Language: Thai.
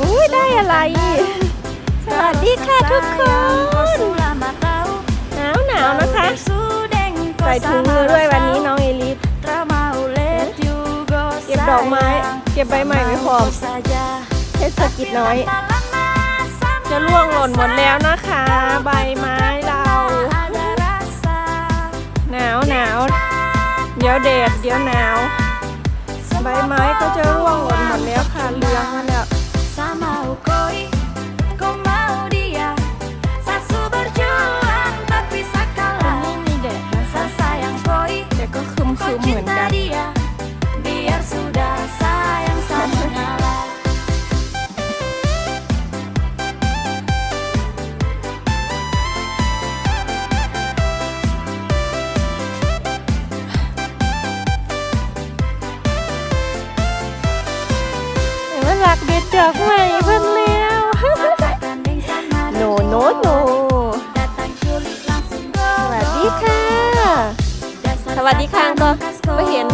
อุ้ยได้อะไร สวัสดีค่ะทุกคน หนาวหนาวนะคะ ใส่ถุงมือด้วยวันนี้น้องเอลิสเก็บดอกไม้ เก็บใบใหม่ไว้พร้อมเทศกิจน้อย จะล่วงหล่นหมดแล้วนะคะ ใบไม้เรา หนาวหนาว เดี๋ยวแดดเดี๋ยวหนาว ใบไม้ก็จะ รักเด็ดดอกใหม่เพิ่นแล้วโนโนโนสวัสดีค่ะ สวัสดีค่ะก็ไม่เห็น